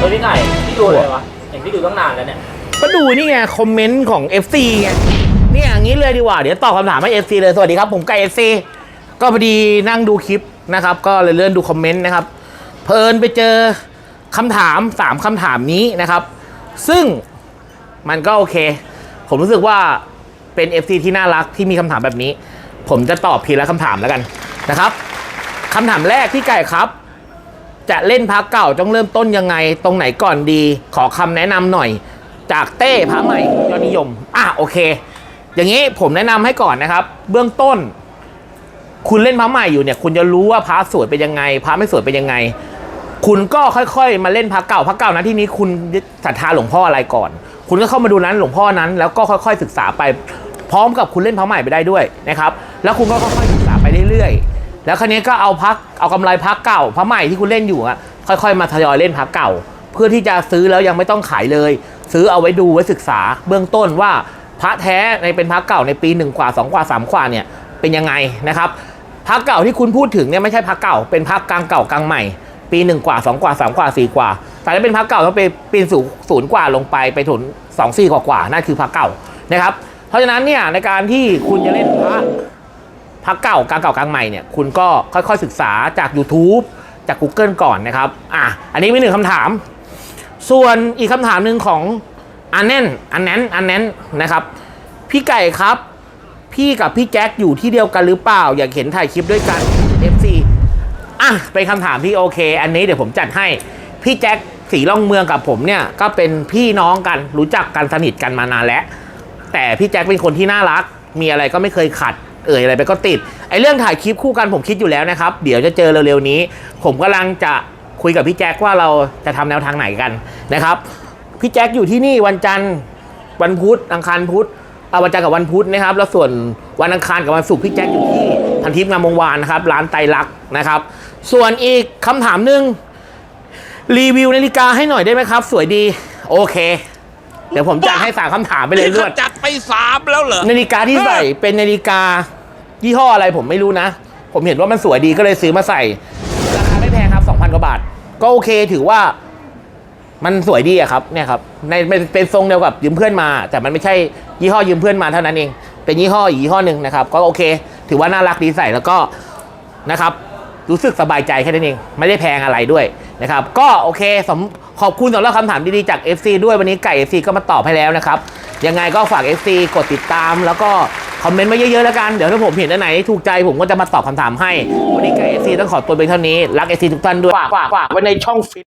เออพี่ไก่พี่ดูเลยวะเห็นพี่ดูตั้งนานแล้วเนี่ยก็ดูนี่ไงคอมเมนต์ของ FC ไงเนี่ยอย่างนี้เลยดีกว่า เดี๋ยวตอบคำถามให้ FC เลยสวัสดีครับ ผมไก่ FC ก็พอดีนั่งดูคลิปนะครับ ก็เลยเลื่อนดูคอมเมนต์นะครับ เพลินไปเจอคำถาม 3คำถามนี้นะครับ ซึ่งมันก็โอเค ผมรู้สึกว่าเป็น FC ที่น่ารักที่มีคำถามแบบนี้ ผมจะตอบทีละคำถามแล้วกันนะครับคำถามแรกพี่ไก่ครับ จะเล่นพักเก่าต้องเริ่มต้นยังไง ตรงไหนก่อนดี ขอคำแนะนำหน่อย จากเต้พระใหม่ยอดนิยม อะโอเค อย่างนี้ผมแนะนำให้ก่อนนะครับ เบื้องต้น คุณเล่นพระใหม่อยู่เนี่ย คุณจะรู้ว่าพระสวยเป็นยังไงพระไม่สวยเป็นยังไง คุณก็ค่อยๆ มาเล่นพระเก่าพระเก่านะที่นี้คุณศรัทธาหลวงพ่ออะไรก่อน คุณก็เข้ามาดูนั้นหลวงพ่อนั้น แล้วก็ค่อย ๆ ศึกษาไปพร้อมกับคุณเล่นพระใหม่ไปได้ด้วยนะครับ แล้วคุณก็ค่อยๆศึกษาไปเรื่อยๆ แล้วคราวนี้ก็เอาพักเอากำไรพักเก่าพระใหม่ที่คุณเล่นอยู่อะค่อยๆ มาทยอยเล่นพักเก่า เพื่อที่จะซื้อแล้วยังไม่ต้องขายเลย ซื้อเอาไว้ดูไว้ศึกษา เบื้องต้นว่าพระแท้ในเป็นพระเก่าในปีหนึ่งกว่าสองกว่าสามกว่าเนี่ยเป็นยังไงนะครับพระเก่าที่คุณพูดถึงเนี่ยไม่ใช่พระเก่า เป็นพระกลางเก่ากลางใหม่ ปีหนึ่งกว่าสองกว่าสามกว่าสี่กว่า แต่ถ้าเป็นพระเก่าต้องไปปีนสู่ศูนย์กว่าลงไปไปถึงสองสี่กว่ากว่านั่นคือพระเก่านะครับ เพราะฉะนั้นเนี่ยในการที่คุณจะเล่นพระ พักเก่ากลางเก่ากลางใหม่เนี่ยคุณก็ค่อยๆศึกษาจาก YouTube จาก Google ก่อนนะครับอะอันนี้เป็นหนึ่งคำถาม ส่วนอีกคำถามหนึ่งของอันแน่นอันแน่นอันแน่นนะครับ พี่ไก่ครับ พี่กับพี่แจ็คอยู่ที่เดียวกันหรือเปล่า อยากเห็นถ่ายคลิปด้วยกัน FC อะเป็นคำถามที่โอเค อันนี้เดี๋ยวผมจัดให้พี่แจ็คสีล่องเมืองกับผมเนี่ยก็เป็นพี่น้องกันรู้จักกันสนิทกันมานานแล้ว แต่พี่แจ็คเป็นคนที่น่ารัก มีอะไรก็ไม่เคยขัด เอ่ยอะไรไปก็ติดไอ้เรื่องถ่ายคลิปคู่กันผมคิดอยู่แล้วนะครับ เดี๋ยวจะเจอเร็วๆนี้ ผมกำลังจะคุยกับพี่แจ็คว่าเราจะทำแนวทางไหนกันนะครับพี่แจ็คอยู่ที่นี่วันจันทร์วันพุธอังคารพุธเอาวันจันทร์กับวันพุธนะครับ แล้วส่วนวันอังคารกับวันศุกร์พี่แจ็คอยู่ที่พันทิพย์งามวงวานนะครับร้านไตรลักษ์นะครับ ส่วนอีกคำถามหนึ่งรีวิวนาฬิกาให้หน่อยได้ไหมครับ สวยดีโอเค เดี๋ยวผมจัดให้สามคำถามไปเลยนี่รวเขาดจัดไปสามแล้วเหรอนาฬิกาที่ใส่เป็นนาฬิกายี่ห้ออะไรผมไม่รู้นะ ผมเห็นว่ามันสวยดีก็เลยซื้อมาใส่ ราคาไม่แพงครับ2,000กว่าบาท ก็โอเคถือว่า มันสวยดีอะครับเนี่ยครับในเป็นเป็นทรงเดียวกับยืมเพื่อนมา แต่มันไม่ใช่ยี่ห้อยืมเพื่อนมาเท่านั้นเอง เป็นยี่ห้ออีกยี่ห้อหนึ่งนะครับ ก็โอเค ถือว่าน่ารักดีใส่แล้วก็นะครับ รู้สึกสบายใจแค่นั้นเอง ไม่ได้แพงอะไรด้วยนะครับ ก็โอเคสมขอบคุณสำหรับคำถามดีๆจาก FC ด้วยวันนี้ไก่ FC ก็มาตอบให้แล้วนะครับ ยังไงก็ฝาก FC กดติดตาม แล้วก็คอมเมนต์มาเยอะๆแล้วกัน เดี๋ยวถ้าผมเห็นอันไหนถูกใจผมก็จะมาตอบคำถามให้ วันนี้ไก่ FC ต้องขอตัวไปเท่านี้ รัก FC ทุกท่านด้วยฝากฝากฝากไว้ในช่องฟิต